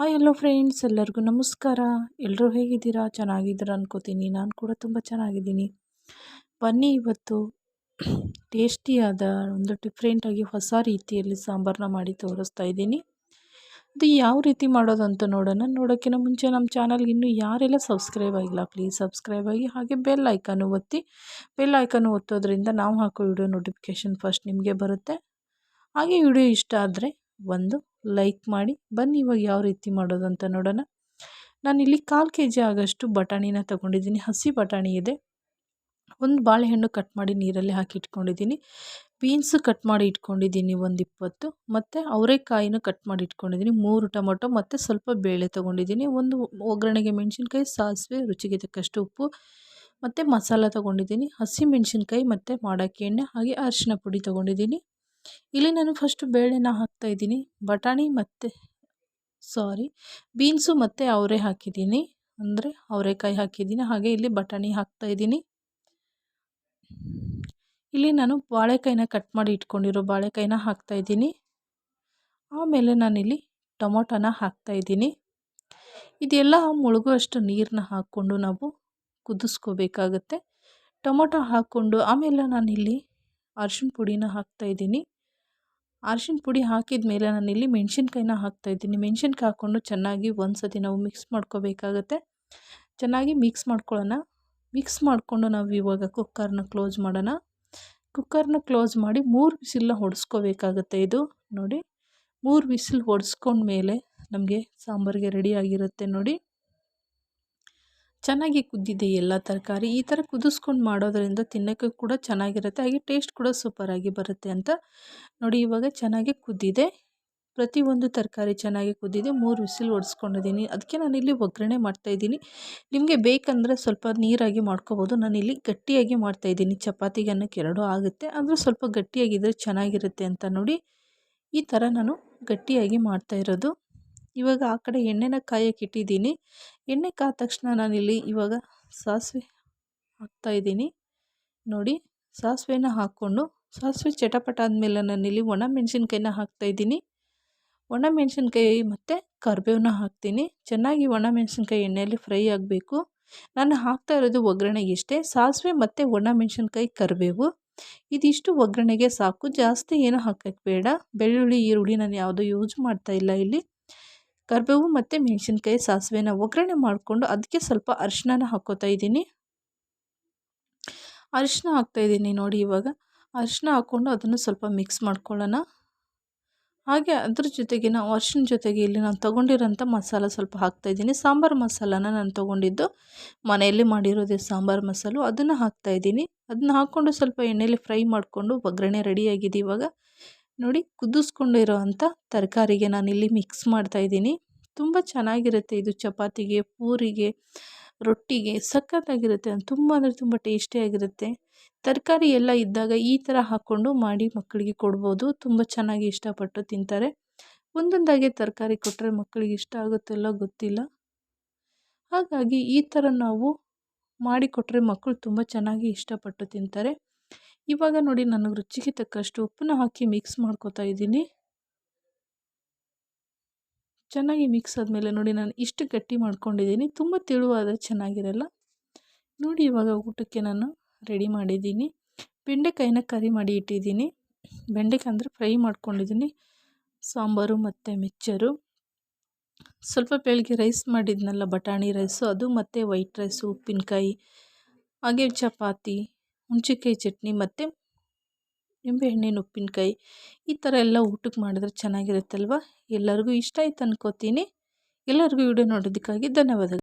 Hi hello friends ಎಲ್ಲರಿಗೂ ನಮಸ್ಕಾರ. ಎಲ್ಲರೂ ಹೇಗಿದ್ದೀರಾ? ಚೆನ್ನಾಗಿದ್ದೀರಾ ಅನ್ಕೋತೀನಿ. ನಾನು ಕೂಡ ತುಂಬ ಚೆನ್ನಾಗಿದ್ದೀನಿ. ಬನ್ನಿ ಇವತ್ತು ಟೇಸ್ಟಿಯಾದ ಒಂದು ಡಿಫ್ರೆಂಟಾಗಿ ಹೊಸ ರೀತಿಯಲ್ಲಿ ಸಾಂಬಾರನ್ನ ಮಾಡಿ ತೋರಿಸ್ತಾ ಇದ್ದೀನಿ. ಅದು ಯಾವ ರೀತಿ ಮಾಡೋದು ಅಂತ ನೋಡೋಣ. ನೋಡೋಕ್ಕಿಂತ ಮುಂಚೆ ನಮ್ಮ ಚಾನಲ್ಗೆ ಇನ್ನೂ ಯಾರೆಲ್ಲ ಸಬ್ಸ್ಕ್ರೈಬ್ ಆಗಿಲ್ಲ ಪ್ಲೀಸ್ ಸಬ್ಸ್ಕ್ರೈಬ್ ಆಗಿ ಹಾಗೆ ಬೆಲ್ ಐಕಾನು ಒತ್ತಿ. ಬೆಲ್ ಐಕನ್ನು ಒತ್ತೋದ್ರಿಂದ ನಾವು ಹಾಕೋ ವಿಡಿಯೋ ನೋಟಿಫಿಕೇಷನ್ ಫಸ್ಟ್ ನಿಮಗೆ ಬರುತ್ತೆ. ಹಾಗೆ ವಿಡಿಯೋ ಇಷ್ಟ ಆದರೆ ಒಂದು ಲೈಕ್ ಮಾಡಿ, ಬನ್ನಿ ಇವಾಗ ಯಾವ ರೀತಿ ಮಾಡೋದು ಅಂತ ನೋಡೋಣ. ನಾನಿಲ್ಲಿ ಕಾಲು ಕೆ ಜಿ ಆಗೋಷ್ಟು ಬಟಾಣಿನ ತೊಗೊಂಡಿದ್ದೀನಿ. ಹಸಿ ಬಟಾಣಿ ಇದೆ. ಒಂದು ಬಾಳೆಹಣ್ಣು ಕಟ್ ಮಾಡಿ ನೀರಲ್ಲಿ ಹಾಕಿ ಇಟ್ಕೊಂಡಿದ್ದೀನಿ. ಬೀನ್ಸು ಕಟ್ ಮಾಡಿ ಇಟ್ಕೊಂಡಿದ್ದೀನಿ ಒಂದು ಇಪ್ಪತ್ತು. ಮತ್ತು ಅವರೆಕಾಯಿನೂ ಕಟ್ ಮಾಡಿ ಇಟ್ಕೊಂಡಿದ್ದೀನಿ. ಮೂರು ಟೊಮೊಟೊ ಮತ್ತು ಸ್ವಲ್ಪ ಬೇಳೆ ತೊಗೊಂಡಿದ್ದೀನಿ. ಒಂದು ಒಗ್ಗರಣೆಗೆ ಮೆಣಸಿನ್ಕಾಯಿ, ಸಾಸಿವೆ, ರುಚಿಗೆ ತಕ್ಕಷ್ಟು ಉಪ್ಪು ಮತ್ತು ಮಸಾಲ ತೊಗೊಂಡಿದ್ದೀನಿ. ಹಸಿ ಮೆಣಸಿನ್ಕಾಯಿ ಮತ್ತು ಮಾಡೋಕ್ಕೆ ಎಣ್ಣೆ ಹಾಗೆ ಅರಿಶಿನ ಪುಡಿ ತೊಗೊಂಡಿದ್ದೀನಿ. ಇಲ್ಲಿ ನಾನು ಫಸ್ಟು ಬೇಳೆನ ಹಾಕ್ತಾಯಿದ್ದೀನಿ ಬಟಾಣಿ ಮತ್ತು ಸಾರಿ ಬೀನ್ಸು ಮತ್ತು ಅವರೆ ಹಾಕಿದ್ದೀನಿ. ಅಂದರೆ ಅವರೆಕಾಯಿ ಹಾಕಿದ್ದೀನಿ. ಹಾಗೆ ಇಲ್ಲಿ ಬಟಾಣಿ ಹಾಕ್ತಾಯಿದ್ದೀನಿ ಇಲ್ಲಿ ನಾನು ಬಾಳೆಕಾಯಿನ ಕಟ್ ಮಾಡಿ ಇಟ್ಕೊಂಡಿರೋ ಬಾಳೆಕಾಯಿನ ಹಾಕ್ತಾಯಿದ್ದೀನಿ ಆಮೇಲೆ ನಾನಿಲ್ಲಿ ಟೊಮೊಟೊನ ಹಾಕ್ತಾಯಿದ್ದೀನಿ ಇದೆಲ್ಲ ಮುಳುಗುವಷ್ಟು ನೀರನ್ನ ಹಾಕ್ಕೊಂಡು ನಾವು ಕುದಿಸ್ಕೋಬೇಕಾಗತ್ತೆ. ಟೊಮೊಟೊ ಹಾಕ್ಕೊಂಡು ಆಮೇಲೆ ನಾನಿಲ್ಲಿ ಅರ್ಶಿಣ ಪುಡಿನ ಹಾಕ್ತಾಯಿದ್ದೀನಿ ಅರ್ಶಿನ ಪುಡಿ ಹಾಕಿದ ಮೇಲೆ ನಾನಿಲ್ಲಿ ಮೆಣಸಿನ್ಕಾಯಿನ ಹಾಕ್ತಾಯಿದ್ದೀನಿ ಮೆಣಸಿನ್ಕಾಯಿ ಹಾಕ್ಕೊಂಡು ಚೆನ್ನಾಗಿ ಒಂದು ಸತಿ ನಾವು ಮಿಕ್ಸ್ ಮಾಡ್ಕೋಬೇಕಾಗತ್ತೆ. ಚೆನ್ನಾಗಿ ಮಿಕ್ಸ್ ಮಾಡ್ಕೊಳ್ಳೋಣ. ಮಿಕ್ಸ್ ಮಾಡಿಕೊಂಡು ನಾವು ಇವಾಗ ಕುಕ್ಕರ್ನ ಕ್ಲೋಸ್ ಮಾಡೋಣ. ಕುಕ್ಕರ್ನ ಕ್ಲೋಸ್ ಮಾಡಿ ಮೂರು ವಿಸಿಲ್ನ ಹೊಡೆಸ್ಕೋಬೇಕಾಗತ್ತೆ ಇದು. ನೋಡಿ, ಮೂರು ವಿಸಿಲ್ ಹೊಡೆಸ್ಕೊಂಡ್ಮೇಲೆ ನಮಗೆ ಸಾಂಬಾರಿಗೆ ರೆಡಿ ಆಗಿರುತ್ತೆ ನೋಡಿ. ಚೆನ್ನಾಗಿ ಕುದ್ದಿದೆ ಎಲ್ಲ ತರಕಾರಿ. ಈ ಥರ ಕುದಿಸ್ಕೊಂಡು ಮಾಡೋದರಿಂದ ತಿನ್ನೋಕ್ಕೆ ಕೂಡ ಚೆನ್ನಾಗಿರುತ್ತೆ. ಹಾಗೆ ಟೇಸ್ಟ್ ಕೂಡ ಸೂಪರಾಗಿ ಬರುತ್ತೆ ಅಂತ ನೋಡಿ ಇವಾಗ ಚೆನ್ನಾಗಿ ಕುದ್ದಿದೆ. ಪ್ರತಿಯೊಂದು ತರಕಾರಿ ಚೆನ್ನಾಗಿ ಕುದ್ದಿದೆ. ಮೂರು ವಿಸಿಲ್ ಹೊಡ್ಸ್ಕೊಂಡಿದ್ದೀನಿ ಅದಕ್ಕೆ ನಾನಿಲ್ಲಿ ಒಗ್ಗರಣೆ ಮಾಡ್ತಾಯಿದ್ದೀನಿ ನಿಮಗೆ ಬೇಕಂದರೆ ಸ್ವಲ್ಪ ನೀರಾಗಿ ಮಾಡ್ಕೋಬೋದು. ನಾನಿಲ್ಲಿ ಗಟ್ಟಿಯಾಗಿ ಮಾಡ್ತಾಯಿದ್ದೀನಿ ಚಪಾತಿಗೆ ಅನ್ನಕ್ಕೆ ಎರಡೂ ಆಗುತ್ತೆ. ಅಂದರೆ ಸ್ವಲ್ಪ ಗಟ್ಟಿಯಾಗಿದ್ದರೆ ಚೆನ್ನಾಗಿರುತ್ತೆ ಅಂತ ನೋಡಿ ಈ ಥರ ನಾನು ಗಟ್ಟಿಯಾಗಿ ಮಾಡ್ತಾಯಿರೋದು ಇವಾಗ ಆ ಕಡೆ ಎಣ್ಣೆನ ಕಾಯಕ್ಕೆ ಇಟ್ಟಿದ್ದೀನಿ. ಎಣ್ಣೆ ಕಾದ ತಕ್ಷಣ ನಾನಿಲ್ಲಿ ಇವಾಗ ಸಾಸಿವೆ ಹಾಕ್ತಾಯಿದ್ದೀನಿ ನೋಡಿ, ಸಾಸಿವೆನ ಹಾಕ್ಕೊಂಡು, ಸಾಸಿವೆ ಚಟಪಟ ಆದಮೇಲೆ ನಾನಿಲ್ಲಿ ಒಣ ಮೆಣಸಿನ್ಕಾಯಿನ ಹಾಕ್ತಾಯಿದ್ದೀನಿ ಒಣ ಮೆಣಸಿನ್ಕಾಯಿ ಮತ್ತು ಕರಿಬೇವನ್ನ ಹಾಕ್ತೀನಿ. ಚೆನ್ನಾಗಿ ಒಣ ಮೆಣಸಿನ್ಕಾಯಿ ಎಣ್ಣೆಯಲ್ಲಿ ಫ್ರೈ ಆಗಬೇಕು. ನಾನು ಹಾಕ್ತಾ ಇರೋದು ಒಗ್ಗರಣೆಗೆ ಇಷ್ಟೇ ಸಾಸಿವೆ ಮತ್ತು ಒಣ ಮೆಣಸಿನ್ಕಾಯಿ ಕರಿಬೇವು. ಇದಿಷ್ಟು ಒಗ್ಗರಣೆಗೆ ಸಾಕು. ಜಾಸ್ತಿ ಏನೂ ಹಾಕೋಕ್ಕೆ ಬೇಡ. ಬೆಳ್ಳುಳ್ಳಿ, ಈರುಳ್ಳಿ ನಾನು ಯಾವುದೂ ಯೂಸ್ ಮಾಡ್ತಾ ಇಲ್ಲ ಇಲ್ಲಿ. ಕರಿಬೇವು ಮತ್ತು ಮೆಣಸಿನ್ಕಾಯಿ ಸಾಸಿವೆನ ಒಗ್ಗರಣೆ ಮಾಡಿಕೊಂಡು ಅದಕ್ಕೆ ಸ್ವಲ್ಪ ಅರಿಶಿನ ಹಾಕ್ಕೋತಾ ಇದ್ದೀನಿ. ಅರಿಶಿನ ಹಾಕ್ತಾಯಿದ್ದೀನಿ ನೋಡಿ ಇವಾಗ. ಅರಿಶಿನ ಹಾಕ್ಕೊಂಡು ಅದನ್ನು ಸ್ವಲ್ಪ ಮಿಕ್ಸ್ ಮಾಡ್ಕೊಳ್ಳೋಣ. ಹಾಗೆ ಅದ್ರ ಜೊತೆಗೆ ನಾವು ಅರಿಶಿನ ಜೊತೆಗೆ ಇಲ್ಲಿ ನಾನು ತೊಗೊಂಡಿರೋಂಥ ಮಸಾಲ ಸ್ವಲ್ಪ ಹಾಕ್ತಾಯಿದ್ದೀನಿ ಸಾಂಬಾರು ಮಸಾಲನ ನಾನು ತೊಗೊಂಡಿದ್ದು ಮನೆಯಲ್ಲಿ ಮಾಡಿರೋದೇ ಸಾಂಬಾರು ಮಸಾಲು. ಅದನ್ನು ಹಾಕ್ತಾಯಿದ್ದೀನಿ ಅದನ್ನ ಹಾಕ್ಕೊಂಡು ಸ್ವಲ್ಪ ಎಣ್ಣೆಯಲ್ಲಿ ಫ್ರೈ ಮಾಡಿಕೊಂಡು ಒಗ್ಗರಣೆ ರೆಡಿಯಾಗಿದೆ ಇವಾಗ. ನೋಡಿ ಕುದಿಸ್ಕೊಂಡಿರೋ ಅಂಥ ತರಕಾರಿಗೆ ನಾನಿಲ್ಲಿ ಮಿಕ್ಸ್ ಮಾಡ್ತಾಯಿದ್ದೀನಿ ತುಂಬ ಚೆನ್ನಾಗಿರುತ್ತೆ ಇದು ಚಪಾತಿಗೆ, ಪೂರಿಗೆ, ರೊಟ್ಟಿಗೆ ಸಖತ್ತಾಗಿರುತ್ತೆ ತುಂಬ ಅಂದರೆ ತುಂಬ ಟೇಸ್ಟಿಯಾಗಿರುತ್ತೆ ತರಕಾರಿ ಎಲ್ಲ ಇದ್ದಾಗ ಈ ಥರ ಹಾಕ್ಕೊಂಡು ಮಾಡಿ ಮಕ್ಕಳಿಗೆ ಕೊಡ್ಬೋದು. ತುಂಬ ಚೆನ್ನಾಗಿ ಇಷ್ಟಪಟ್ಟು ತಿಂತಾರೆ. ಒಂದೊಂದಾಗಿ ತರಕಾರಿ ಕೊಟ್ಟರೆ ಮಕ್ಕಳಿಗೆ ಇಷ್ಟ ಆಗುತ್ತಲ್ಲ ಗೊತ್ತಿಲ್ಲ. ಹಾಗಾಗಿ ಈ ಥರ ನಾವು ಮಾಡಿಕೊಟ್ರೆ ಮಕ್ಕಳು ತುಂಬ ಚೆನ್ನಾಗಿ ಇಷ್ಟಪಟ್ಟು ತಿಂತಾರೆ. ಇವಾಗ ನೋಡಿ ನನಗೆ ರುಚಿಗೆ ತಕ್ಕಷ್ಟು ಉಪ್ಪನ್ನ ಹಾಕಿ ಮಿಕ್ಸ್ ಮಾಡ್ಕೋತಾ ಇದ್ದೀನಿ. ಚೆನ್ನಾಗಿ ಮಿಕ್ಸ್ ಆದಮೇಲೆ ನೋಡಿ ನಾನು ಇಷ್ಟು ಗಟ್ಟಿ ಮಾಡ್ಕೊಂಡಿದ್ದೀನಿ. ತುಂಬ ತೆಳುವಾದರೆ ಚೆನ್ನಾಗಿರಲ್ಲ. ನೋಡಿ ಇವಾಗ ಊಟಕ್ಕೆ ನಾನು ರೆಡಿ ಮಾಡಿದ್ದೀನಿ. ಬೆಂಡೆಕಾಯಿನ ಕರಿ ಮಾಡಿ ಇಟ್ಟಿದ್ದೀನಿ. ಬೆಂಡೆಕಾಯಿ ಅಂದರೆ ಫ್ರೈ ಮಾಡ್ಕೊಂಡಿದ್ದೀನಿ. ಸಾಂಬಾರು ಮತ್ತು ಮಿಚ್ಚರು ಸ್ವಲ್ಪ ಬೆಳಗ್ಗೆ ರೈಸ್ ಮಾಡಿದ್ನಲ್ಲ, ಬಟಾಣಿ ರೈಸು ಅದು ಮತ್ತು ವೈಟ್ ರೈಸು ಉಪ್ಪಿನಕಾಯಿ, ಹಾಗೆ ಚಪಾತಿ. ಹುಣ್ಚಿಕಾಯಿ ಚಟ್ನಿ ಮತ್ತು ನಿಂಬೆಹಣ್ಣಿನ ಉಪ್ಪಿನಕಾಯಿ ಈ ಥರ ಎಲ್ಲ ಊಟಕ್ಕೆ ಮಾಡಿದ್ರೆ ಚೆನ್ನಾಗಿರುತ್ತಲ್ವ? ಎಲ್ಲರಿಗೂ ಇಷ್ಟ ಆಯ್ತು ಅಂದ್ಕೋತೀನಿ ಎಲ್ಲರಿಗೂ ವಿಡಿಯೋ ನೋಡೋದಕ್ಕಾಗಿ ಧನ್ಯವಾದಗಳು.